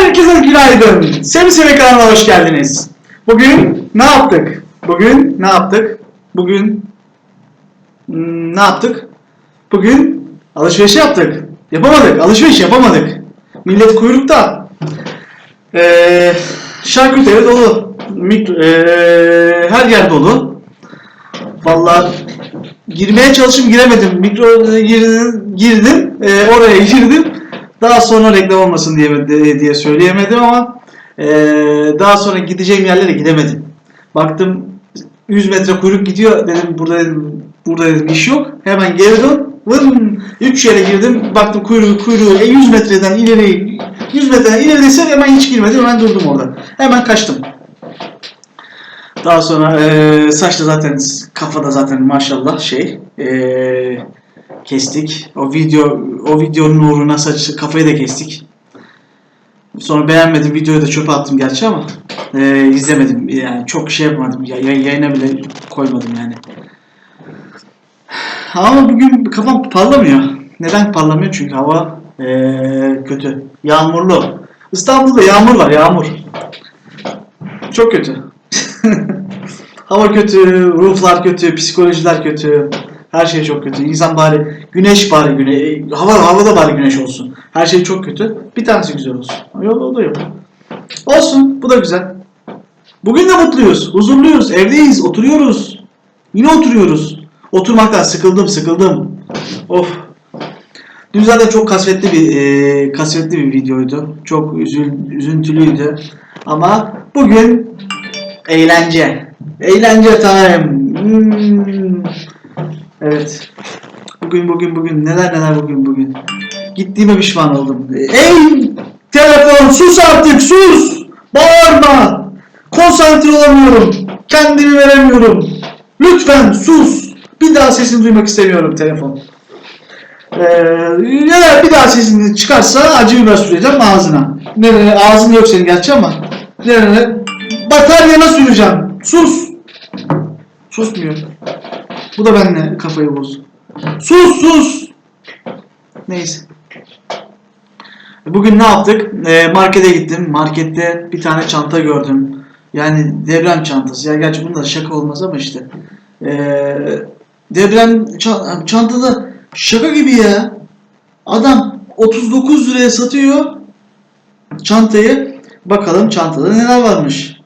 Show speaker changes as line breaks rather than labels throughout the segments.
Herkese günaydın. Semi Semi kanalına hoş geldiniz. Bugün ne yaptık? Bugün ne yaptık? Bugün hmm, ne yaptık? Bugün alışveriş yaptık. Yapamadık. Alışveriş yapamadık. Millet kuyrukta. Ee, şarküteri dolu. Mikro, ee, her yer dolu. Vallahi girmeye çalıştım giremedim. Mikro girdim, girdim ee, oraya girdim. Daha sonra reklam olmasın diye diye söyleyemedim ama ee, daha sonra gideceğim yerlere gidemedim. Baktım 100 metre kuyruk gidiyor dedim burada burada dedim iş yok. Hemen geri dön. Vın, üç yere girdim. Baktım kuyruğu kuyruğu e, 100 metreden ileri 100 metreden ilerideyse hemen hiç girmedim. Hemen durdum orada. Hemen kaçtım. Daha sonra e, saçta zaten kafada zaten maşallah şey e, kestik. O video o videonun uğruna saç kafayı da kestik. Sonra beğenmedim videoyu da çöpe attım gerçi ama e, izlemedim. Yani çok şey yapmadım. Ya, ya- yayına bile koymadım yani. Ama bugün kafam parlamıyor. Neden parlamıyor? Çünkü hava e, kötü. Yağmurlu. İstanbul'da yağmur var, yağmur. Çok kötü. Hava kötü, ruhlar kötü, psikolojiler kötü. Her şey çok kötü. İnsan bari güneş bari güne hava havada bari güneş olsun. Her şey çok kötü. Bir tanesi güzel olsun. Yok o da yok. Olsun. Bu da güzel. Bugün de mutluyuz. Huzurluyuz. Evdeyiz. Oturuyoruz. Yine oturuyoruz. Oturmaktan sıkıldım, sıkıldım. Of. Dün zaten çok kasvetli bir e, kasvetli bir videoydu. Çok üzül, üzüntülüydü. Ama bugün eğlence. Eğlence time. Hmm. Evet. Bugün bugün bugün neler neler bugün bugün. Gittiğime pişman oldum. Ey telefon sus artık sus. Bağırma. Konsantre olamıyorum. Kendimi veremiyorum. Lütfen sus. Bir daha sesini duymak istemiyorum telefon. Ee, eğer bir daha sesini çıkarsa acı biber süreceğim ağzına. Nereye? Ağzın yok senin gerçi ama. Nereye? Bataryana süreceğim. Sus. Susmuyor. Bu da benimle kafayı bozdu. Sus sus. Neyse. Bugün ne yaptık? Ee, markete gittim. Markette bir tane çanta gördüm. Yani deprem çantası. Ya gerçi bunda şaka olmaz ama işte. Ee, deprem ça- çantada şaka gibi ya. Adam 39 liraya satıyor çantayı. Bakalım çantada neler varmış.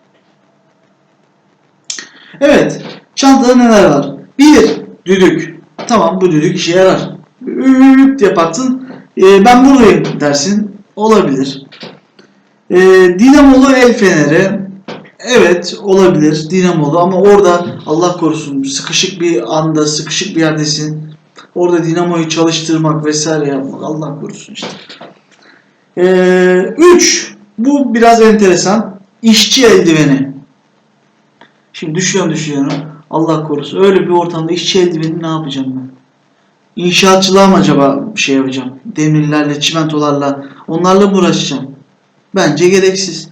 Evet. Çantada neler var? Bir, düdük. Tamam bu düdük işe yarar. Üüüüüt yaparsın. Ee, ben dersin. Olabilir. Dinamolu el feneri. Evet olabilir dinamolu ama orada Allah korusun sıkışık bir anda sıkışık bir yerdesin. Orada dinamoyu çalıştırmak vesaire yapmak Allah korusun işte. Ee, üç. Bu biraz enteresan. İşçi eldiveni. Şimdi düşünüyorum düşünüyorum. Allah korusun. Öyle bir ortamda işçi eldiveni ne yapacağım ben? İnşaatçılığa mı acaba bir şey yapacağım? Demirlerle, çimentolarla, onlarla mı uğraşacağım? Bence gereksiz.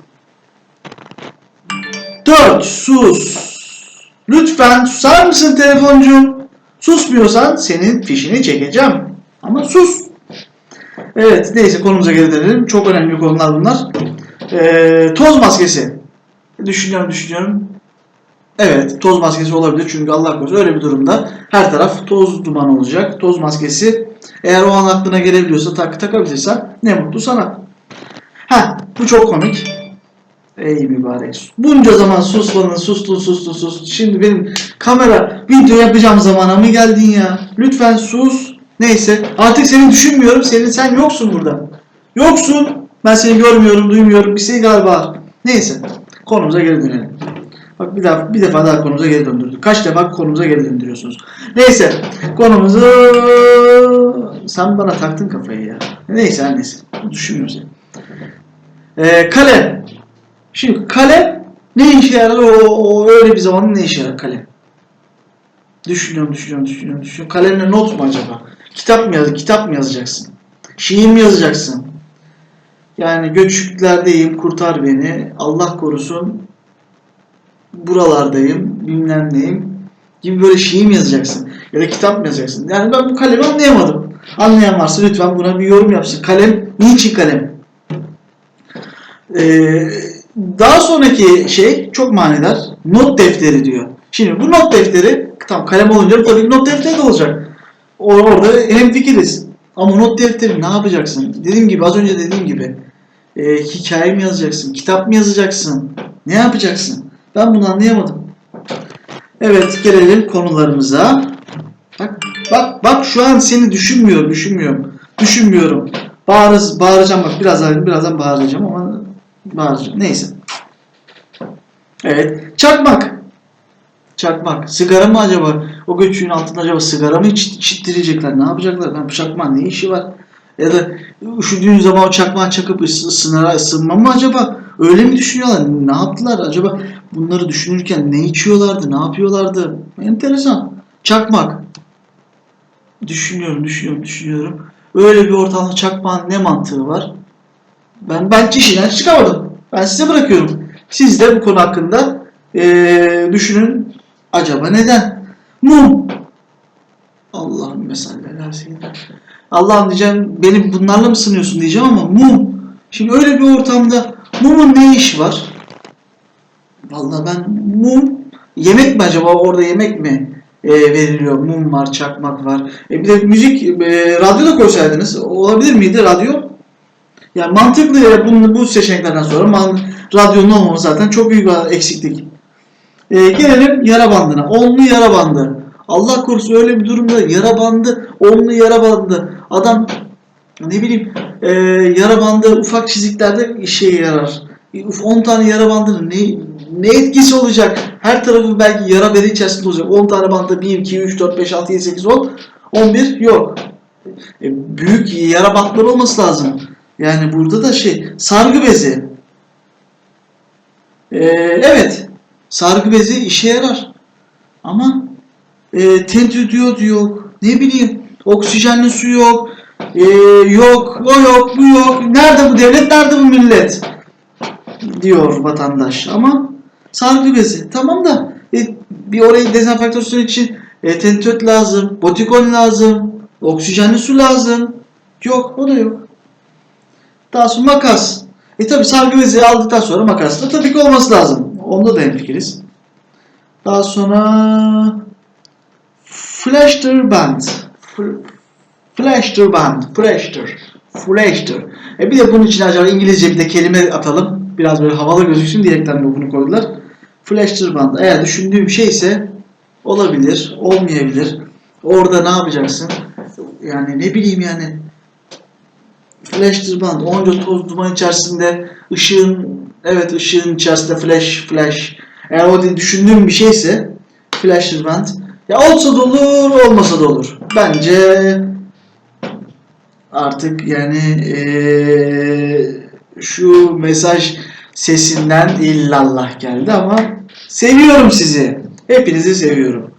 4. Sus. Lütfen susar mısın telefoncu? Susmuyorsan senin fişini çekeceğim. Ama sus. Evet neyse konumuza geri dönelim. Çok önemli konular bunlar. Ee, toz maskesi. Düşünüyorum düşünüyorum. Evet toz maskesi olabilir çünkü Allah korusun öyle bir durumda her taraf toz duman olacak. Toz maskesi eğer o an aklına gelebiliyorsa tak takabilirsen ne mutlu sana. Ha bu çok komik. Ey mübarek. Bunca zaman susmadın, sustun, sustun, sustun. Şimdi benim kamera video yapacağım zamana mı geldin ya? Lütfen sus. Neyse. Artık seni düşünmüyorum. Senin sen yoksun burada. Yoksun. Ben seni görmüyorum, duymuyorum. Bir şey galiba. Neyse. Konumuza geri dönelim. Bak bir daha bir defa daha konumuza geri döndürdük. Kaç defa konumuza geri döndürüyorsunuz. Neyse. Konumuzu sen bana taktın kafayı ya. Neyse her neyse. Düşünmüyorum seni. Ee, kalem. Şimdi kalem ne işe yarar? O, o öyle bir zaman ne işe yarar kalem? Düşünüyorum, düşünüyorum, düşünüyorum, düşünüyorum. Kalemle not mu acaba? Kitap mı yaz, kitap mı yazacaksın? Şiir mi yazacaksın? Yani göçüklerdeyim, kurtar beni. Allah korusun. Buralardayım, bilmem neyim. Gibi böyle şiir mi yazacaksın? Ya da kitap mı yazacaksın? Yani ben bu kalemi anlayamadım. Anlayan varsa lütfen buna bir yorum yapsın. Kalem, niçin kalem? Ee, daha sonraki şey çok manidar. Not defteri diyor. Şimdi bu not defteri tam kalem olunca tabii not defteri de olacak. Orada hem fikiriz. Ama not defteri ne yapacaksın? Dediğim gibi az önce dediğim gibi e, hikaye mi yazacaksın? Kitap mı yazacaksın? Ne yapacaksın? Ben bunu anlayamadım. Evet gelelim konularımıza. Bak bak bak şu an seni düşünmüyorum, düşünmüyorum. Düşünmüyorum. Bağırız, bağıracağım bak birazdan birazdan bağıracağım ama bağıracağım. Neyse. Evet. Çakmak. Çakmak. Sigara mı acaba? O göçüğün altında acaba sigara mı iç, içittirecekler? Ne yapacaklar? Ben çakmağın ne işi var? Ya da üşüdüğün zaman o çakmağı çakıp ıs- ısınara ısınma mı acaba? Öyle mi düşünüyorlar? Ne yaptılar? Acaba bunları düşünürken ne içiyorlardı? Ne yapıyorlardı? Enteresan. Çakmak. Düşünüyorum, düşünüyorum, düşünüyorum. Öyle bir ortamda çakmağın ne mantığı var? Ben ben kişiden çıkamadım. Ben size bırakıyorum. Siz de bu konu hakkında eee, düşünün. Acaba neden? Mum. Allah'ım mesela Allah'ım diyeceğim beni bunlarla mı sınıyorsun diyeceğim ama mum. Şimdi öyle bir ortamda mumun ne işi var? Vallahi ben mum yemek mi acaba orada yemek mi e, veriliyor? Mum var, çakmak var. E, bir de müzik e, radyo da koysaydınız olabilir miydi radyo? Yani mantıklı ya bunu, bu seçeneklerden sonra man, radyonun olmaması zaten çok büyük bir eksiklik. E, gelelim yara bandına. Onlu yara bandı. Allah korusun öyle bir durumda yara bandı, onlu yara bandı. Adam ne bileyim e, yara bandı ufak çiziklerde işe yarar. 10 tane yara bandının ne, ne etkisi olacak? Her tarafı belki yara bezi içerisinde olacak. 10 tane bandı 1, 2, 3, 4, 5, 6, 7, 8, 10. 11 yok. E, büyük yara bantları olması lazım. Yani burada da şey sargı bezi. E, evet sargı bezi işe yarar. Ama e, tentüdiyot yok. Ne bileyim oksijenli su yok. E, yok o yok bu yok. Nerede bu devlet nerede bu millet? Diyor vatandaş. Ama sargı bezi tamam da e, bir orayı dezenfektasyon için e, tentüt lazım. Botikon lazım. Oksijenli su lazım. Yok o da yok. Daha sonra makas. E tabi sargı bezi aldıktan sonra makas da tabii ki olması lazım. Onda da hemfikiriz. Daha sonra Flashter Band. Fl- Flashter Band. Flashter. Flashter. E bir de bunun için acaba İngilizce bir de kelime atalım. Biraz böyle havalı gözüksün diyerekten de bunu koydular. Flashter Band. Eğer düşündüğüm şeyse olabilir, olmayabilir. Orada ne yapacaksın? Yani ne bileyim yani. Flashter Band. Onca toz duman içerisinde ışığın evet ışığın içerisinde flash flash. Eğer o de- düşündüğüm bir şeyse Flashter Band. Ya olsa da olur, olmasa da olur. Bence artık yani eee, şu mesaj sesinden illallah geldi ama seviyorum sizi. Hepinizi seviyorum.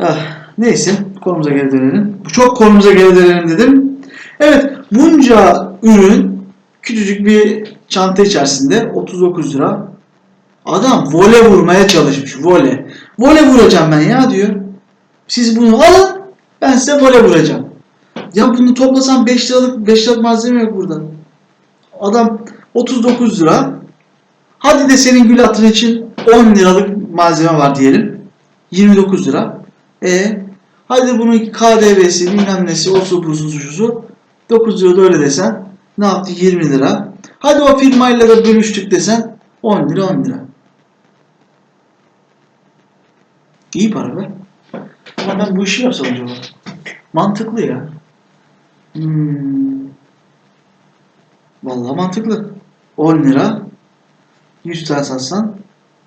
Ah, neyse konumuza geri dönelim. Çok konumuza geri dönelim dedim. Evet bunca ürün küçücük bir çanta içerisinde 39 lira. Adam vole vurmaya çalışmış. Vole. Vole vuracağım ben ya diyor. Siz bunu alın. Ben size vole vuracağım. Ya bunu toplasam 5 liralık 5 liralık malzeme yok burada. Adam 39 lira. Hadi de senin gül hatırı için 10 liralık malzeme var diyelim. 29 lira. E hadi bunun KDV'si bilmem nesi o su busu suçusu 9 lira da öyle desen ne yaptı 20 lira. Hadi o firmayla da bölüştük desen 10 lira 10 lira. İyi para be. Ama ben bu işi yapsam acaba? Mantıklı ya. Hmm. Vallahi mantıklı. 10 lira 100 tane satsan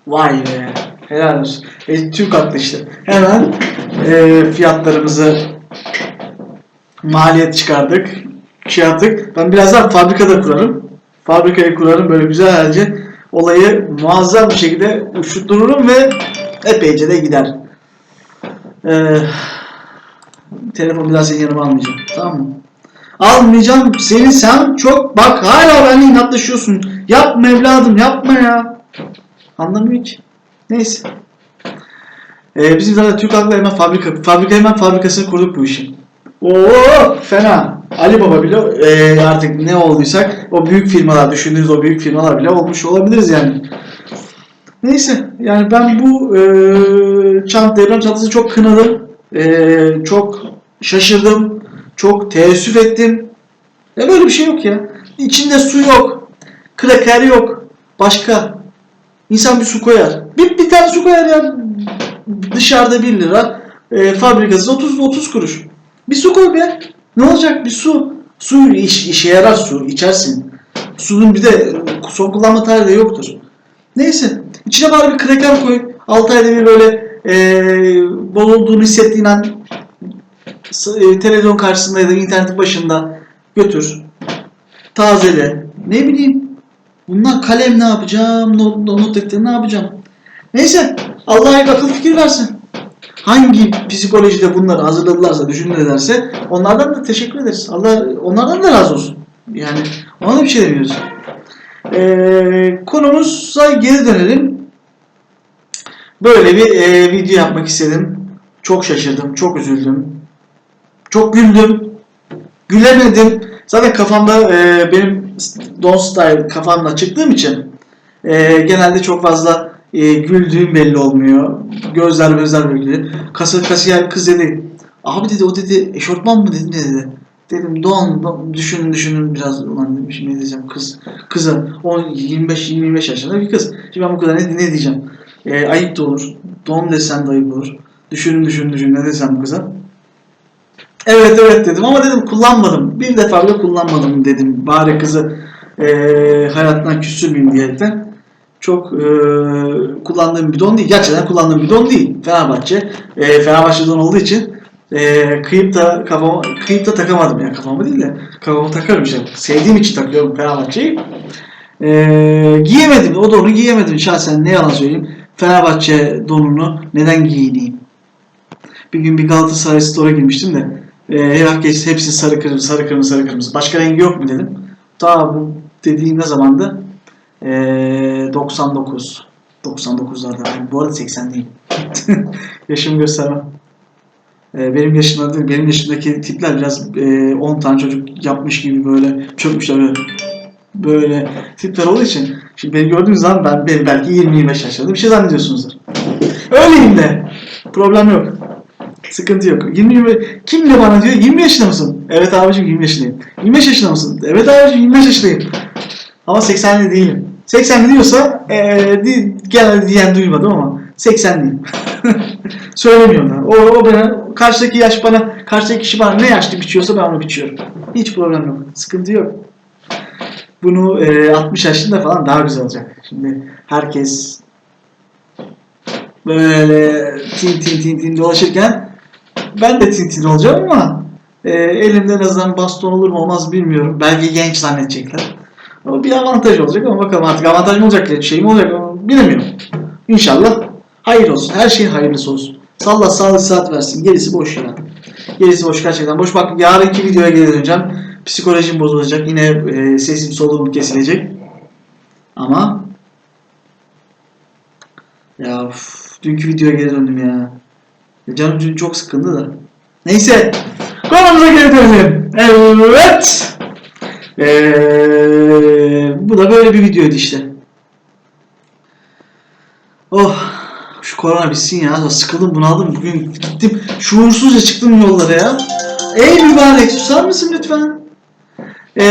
vay be helal olsun. E, Türk haklı işte. Hemen e, fiyatlarımızı maliyet çıkardık. Şey yaptık. Ben birazdan fabrikada kurarım. Fabrikayı kurarım böyle güzelce olayı muazzam bir şekilde uçtururum ve epeyce de gider. Ee, telefonu biraz yanıma almayacağım. Tamam mı? Almayacağım. Seni sen çok bak hala benimle inatlaşıyorsun. Yapma evladım yapma ya. Anlamıyor ki. Neyse. Ee, bizim zaten Türk Halkla hemen fabrika, fabrika hemen fabrikasını kurduk bu işin. Oo fena. Ali Baba bile e, artık ne olduysak o büyük firmalar düşündüğünüz o büyük firmalar bile olmuş olabiliriz yani. Neyse yani ben bu e, çant devran çantası çok kınadım. E, çok şaşırdım. Çok teessüf ettim. Ya böyle bir şey yok ya. İçinde su yok. Kraker yok. Başka. İnsan bir su koyar. Bir, bir tane su koyar ya. Dışarıda 1 lira. E, fabrikası 30 30 kuruş. Bir su koy be. Ne olacak bir su? Su iş, işe yarar su. içersin. Suyun bir de son kullanma tarihi de yoktur. Neyse. İçine bari bir kraker koy. 6 ayda bir böyle e, bozulduğunu hissettiğin an e, televizyon karşısında ya da internetin başında götür. Tazele. Ne bileyim. Bunlar kalem ne yapacağım? Not, not defteri ne yapacağım? Neyse. Allah hep akıl fikir versin. Hangi psikolojide bunları hazırladılarsa, düşündülerse onlardan da teşekkür ederiz. Allah onlardan da razı olsun. Yani ona da bir şey demiyoruz. Ee, konumuza geri dönelim. Böyle bir e, video yapmak istedim. Çok şaşırdım, çok üzüldüm. Çok güldüm. Gülemedim. Zaten kafamda e, benim Don Style kafamda çıktığım için e, genelde çok fazla e, güldüğüm belli olmuyor. Gözler gözler böyle. Kasa, kasiyer kız dedi. Abi dedi o dedi eşortman mı dedi ne dedi. Dedim Doğan, Doğan düşünün düşünün biraz ulan dedim şimdi ne diyeceğim kız kıza 10 25 25 yaşında bir kız. Şimdi ben bu kadar ne, ne diyeceğim? E, ayıp da olur. Don desem de ayıp olur. Düşünün düşünün düşünün ne desem kıza. Evet evet dedim ama dedim kullanmadım. Bir defa bile kullanmadım dedim. Bari kızı e, hayatından küstürmeyeyim diyerekten. Çok e, kullandığım bir don değil. Gerçekten kullandığım bir don değil. Fenerbahçe. E, Fenerbahçe'den olduğu için e, kıyıp da kafama kıyıp da takamadım ya kafama değil de kafama takarım işte. Sevdiğim için takıyorum Fenerbahçe'yi. E, giyemedim. O donu giyemedim şahsen ne yalan söyleyeyim. Fenerbahçe donunu neden giyineyim? Bir gün bir Galatasaray Store'a girmiştim de e, herkes hepsi sarı kırmızı sarı kırmızı sarı kırmızı. Başka rengi yok mu dedim. Ta bu dediğim ne zamandı? E, 99. 99'larda. Yani bu arada 80 değil. Yaşımı göstermem. E, benim yaşımda değil, benim yaşımdaki tipler biraz e, 10 tane çocuk yapmış gibi böyle çökmüşler böyle. Böyle tipler olduğu için şimdi beni gördüğünüz zaman ben beni belki 20-25 yaşlarında bir şey zannediyorsunuzdur. Öyleyim de. Problem yok. Sıkıntı yok. 20, 20 kim de bana diyor 20 yaşında mısın? Evet abicim 20 yaşındayım. 25 yaşında mısın? Evet abicim 25 yaşındayım. Ama 80'li değilim. 80'li diyorsa ee, di, genelde diyen duymadım ama 80'liyim. Söylemiyorum ben. O, o bana, karşıdaki yaş bana, karşıdaki kişi bana ne yaşlı biçiyorsa ben onu biçiyorum. Hiç problem yok. Sıkıntı yok. Bunu ee, 60 yaşında falan daha güzel olacak. Şimdi herkes böyle tin tin tin tin dolaşırken ben de tin tin olacağım ama e, elimde en azından baston olur mu olmaz bilmiyorum. Belki genç zannedecekler. O bir avantaj olacak ama bakalım artık avantaj mı olacak, şey mi olacak ama bilemiyorum. İnşallah hayır olsun. Her şeyin hayırlısı olsun. Allah sağlık saat versin. Gerisi boş ya. Gerisi boş gerçekten boş. Bak yarınki videoya geri döneceğim. Psikolojim bozulacak. Yine e, sesim soluğum kesilecek. Ama ya uf, dünkü videoya geri döndüm ya. Canım dün çok sıkıldı da. Neyse. Konumuza geri dönelim. Evet. Ee, bu da böyle bir videoydu işte. Oh. Şu korona bitsin ya. Sıkıldım bunaldım. Bugün gittim. Şuursuzca çıktım yollara ya. Ey mübarek susar mısın lütfen? Ee,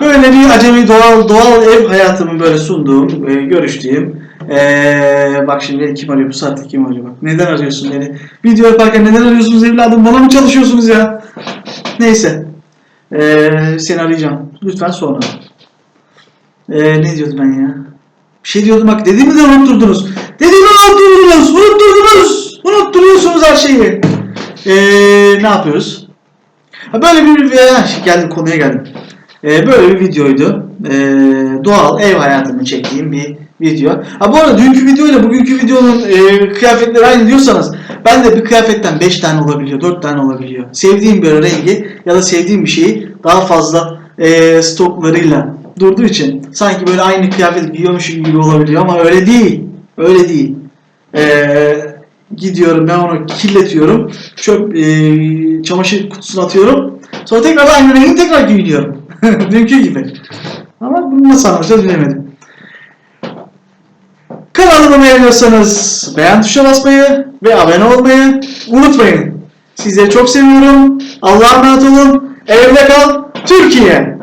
böyle bir acemi doğal doğal ev hayatımı böyle sunduğum, e, görüştüğüm. Ee, bak şimdi kim arıyor bu saatte kim arıyor bak. Neden arıyorsun beni? Video yaparken neden arıyorsunuz evladım? Bana mı çalışıyorsunuz ya? Neyse. Ee, seni arayacağım. Lütfen sonra. Ee, ne diyordum ben ya? Bir şey diyordum bak dediğimi de unutturdunuz. Dediğimi unutturdunuz. Unutturdunuz. Unutturuyorsunuz her şeyi. Ee, ne yapıyoruz? Ha, böyle bir ha, şimdi geldim konuya geldim. Ee, böyle bir videoydu. Ee, doğal ev hayatımı çektiğim bir video. Ha bu arada dünkü video ile bugünkü videonun e, kıyafetleri aynı diyorsanız ben de bir kıyafetten 5 tane olabiliyor, 4 tane olabiliyor. Sevdiğim bir rengi ya da sevdiğim bir şeyi daha fazla e, stoklarıyla durduğu için sanki böyle aynı kıyafet giyiyormuşum gibi olabiliyor ama öyle değil. Öyle değil. Ee, gidiyorum ben onu kirletiyorum. Çöp e, çamaşır kutusuna atıyorum. Sonra tekrar aynı rengi tekrar giyiniyorum. Dünkü gibi. Ama bunu nasıl anlatacağız bilemedim. Kanalıma beğeniyorsanız beğen tuşuna basmayı ve abone olmayı unutmayın. Sizleri çok seviyorum. Allah'a emanet olun. Evde kal Türkiye.